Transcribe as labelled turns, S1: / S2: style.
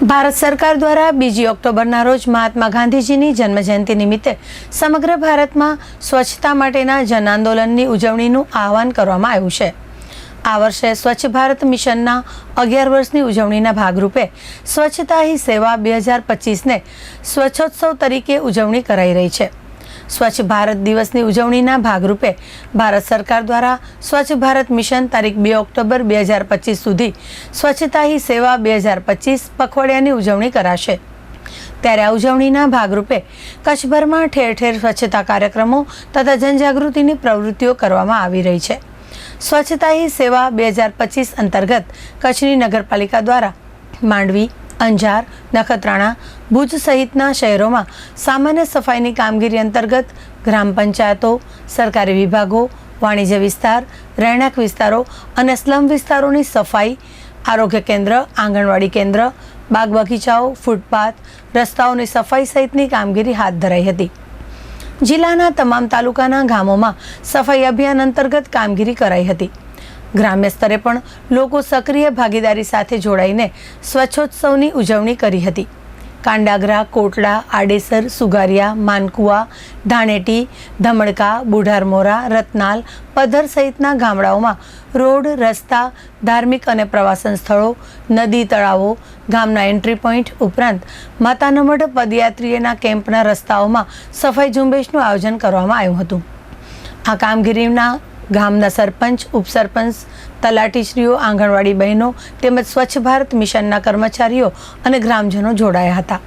S1: ભારત સરકાર દ્વારા બીજી ઓક્ટોબરના રોજ મહાત્મા ગાંધીજીની જન્મજયંતિ નિમિત્તે સમગ્ર ભારતમાં સ્વચ્છતા માટેના જન આંદોલનની ઉજવણીનું આહવાન કરવામાં આવ્યું છે. આ વર્ષે સ્વચ્છ ભારત મિશનના અગિયાર વર્ષની ઉજવણીના ભાગરૂપે સ્વચ્છતા હી સેવા બે હજાર પચીસને સ્વચ્છોત્સવ તરીકે ઉજવણી કરાઈ રહી છે. સ્વચ્છ ભારત દિવસની ઉજવણીના ભાગરૂપે ભારત સરકાર દ્વારા સ્વચ્છ ભારત મિશન તારીખ બે ઓક્ટોબર બે હજાર પચીસ સુધી સ્વચ્છતા હી સેવા બે હજાર પચીસ પખવાડિયાની ઉજવણી કરાશે. ત્યારે આ ઉજવણીના ભાગરૂપે કચ્છભરમાં ઠેર ઠેર સ્વચ્છતા કાર્યક્રમો તથા જનજાગૃતિની પ્રવૃત્તિઓ કરવામાં આવી રહી છે. સ્વચ્છતા હી સેવા બે હજાર પચીસ અંતર્ગત કચ્છની નગરપાલિકા દ્વારા માંડવી અંજાર, નખત્રાણા, ભુજ સહિતના શહેરોમાં સામાન્ય સફાઈની કામગીરી અંતર્ગત ગ્રામ પંચાયતો, સરકારી વિભાગો, વાણિજ્ય વિસ્તાર, રહેણાંક વિસ્તારો અને સ્લમ વિસ્તારોની સફાઈ, આરોગ્ય કેન્દ્ર, આંગણવાડી કેન્દ્ર બાગ બગીચાઓ ફૂટપાથ, રસ્તાઓની સફાઈ સહિતની કામગીરી હાથ ધરાઈ હતી. જિલ્લાના તમામ તાલુકાના ગામોમાં સફાઈ અભિયાન અંતર્ગત કામગીરી કરાઈ હતી. ગ્રામ્ય સ્તરે પણ લોકો સક્રિય ભાગીદારી સાથે જોડાઈને સ્વચ્છોત્સવની ઉજવણી કરી હતી. કાંડાગરા, કોટડા, આડેસર, સુગારિયા, માનકુવા, ધાણેટી ધમણકા બુઢારમોરા, રતનાલ પધર સહિતના ગામડાઓમાં રોડ, રસ્તા, ધાર્મિક અને પ્રવાસન સ્થળો, નદી તળાવો, ગામના એન્ટ્રી પોઈન્ટ ઉપરાંત માતાનો મઢ પદયાત્રીઓના કેમ્પના રસ્તાઓમાં સફાઈ ઝુંબેશનું આયોજન કરવામાં આવ્યું હતું. આ કામગીરીના ગામના સરપંચ, ઉપસરપંચ, તલાટીશ્રીઓ, આંગણવાડી બહેનો તેમજ સ્વચ્છ ભારત મિશનના કર્મચારીઓ અને ગ્રામજનો જોડાયા હતા.